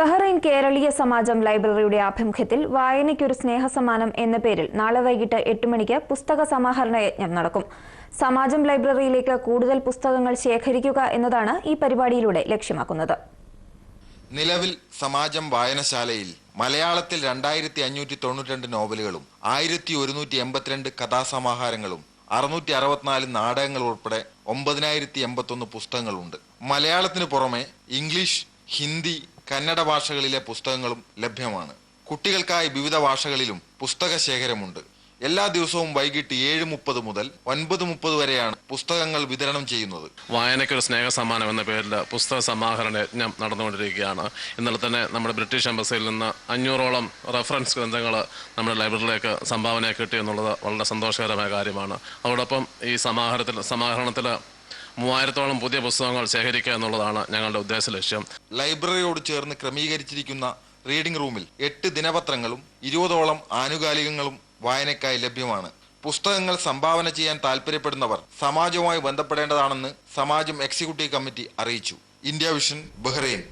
Bahrain കേരളീയ സമാജം ലൈബ്രറിയുടെ ആഭിമുഖ്യത്തിൽ വായനയ്ക്കൊരു സ്നേഹസമ്മാനം എന്ന പേരിൽ നാളെ വൈകിട്ട് എട്ട് മണിക്ക് പുസ്തക സമാഹരണ യജ്ഞം നടക്കും. സമാജം ലൈബ്രറിയിലേക്ക് കൂടുതൽ പുസ്തകങ്ങൾ ശേഖരിക്കുക എന്നതാണ് ഈ പരിപാടിയിലൂടെ ലക്ഷ്യമാക്കുന്നത്. നിലവിൽ സമാജം വായനശാലയിൽ മലയാളത്തിൽ രണ്ടായിരത്തി അഞ്ഞൂറ്റി തൊണ്ണൂറ്റിരണ്ട് നോവലുകളും ആയിരത്തി ഒരുന്നൂറ്റി എൺപത്തിരണ്ട് കഥാസമാഹാരങ്ങളും അറുന്നൂറ്റി അറുപത്തിനാല് നാടകങ്ങൾ ഉൾപ്പെടെ ഒമ്പതിനായിരത്തി എൺപത്തൊന്ന് പുസ്തകങ്ങളുണ്ട്. മലയാളത്തിന് പുറമെ ഇംഗ്ലീഷ് ഹിന്ദി കന്നഡ ഭാഷകളിലെ പുസ്തകങ്ങളും ലഭ്യമാണ്. കുട്ടികൾക്കായി വിവിധ ഭാഷകളിലും പുസ്തക ശേഖരമുണ്ട്. എല്ലാ ദിവസവും വൈകിട്ട് ഏഴ് മുപ്പത് മുതൽ ഒൻപത് മുപ്പത് വരെയാണ് പുസ്തകങ്ങൾ വിതരണം ചെയ്യുന്നത്. വായനയ്ക്കൊരു സ്നേഹ സമ്മാനം എന്ന പേരിൽ പുസ്തക സമാഹരണ യജ്ഞം നടന്നുകൊണ്ടിരിക്കുകയാണ്. ഇന്നലെ തന്നെ നമ്മുടെ ബ്രിട്ടീഷ് എംബസിയിൽ നിന്ന് അഞ്ഞൂറോളം റെഫറൻസ് ഗ്രന്ഥങ്ങൾ നമ്മുടെ ലൈബ്രറിയിലേക്ക് സംഭാവന കിട്ടി എന്നുള്ളത് വളരെ സന്തോഷകരമായ കാര്യമാണ്. അതോടൊപ്പം ഈ സമാഹാരത്തിൽ സമാഹരണത്തിൽ മൂവായിരത്തോളം പുതിയ പുസ്തകങ്ങൾ ശേഖരിക്കുക എന്നുള്ളതാണ് ഞങ്ങളുടെ ഉദ്ദേശ ലക്ഷ്യം. ലൈബ്രറിയോട് ചേർന്ന് ക്രമീകരിച്ചിരിക്കുന്ന റീഡിംഗ് റൂമിൽ എട്ട് ദിനപത്രങ്ങളും ഇരുപതോളം ആനുകാലികങ്ങളും വായനക്കായി ലഭ്യമാണ്. പുസ്തകങ്ങൾ സംഭാവന ചെയ്യാൻ താൽപര്യപ്പെടുന്നവർ സമാജവുമായി ബന്ധപ്പെടേണ്ടതാണെന്ന് സമാജം എക്സിക്യൂട്ടീവ് കമ്മിറ്റി അറിയിച്ചു. India vision Bahrain.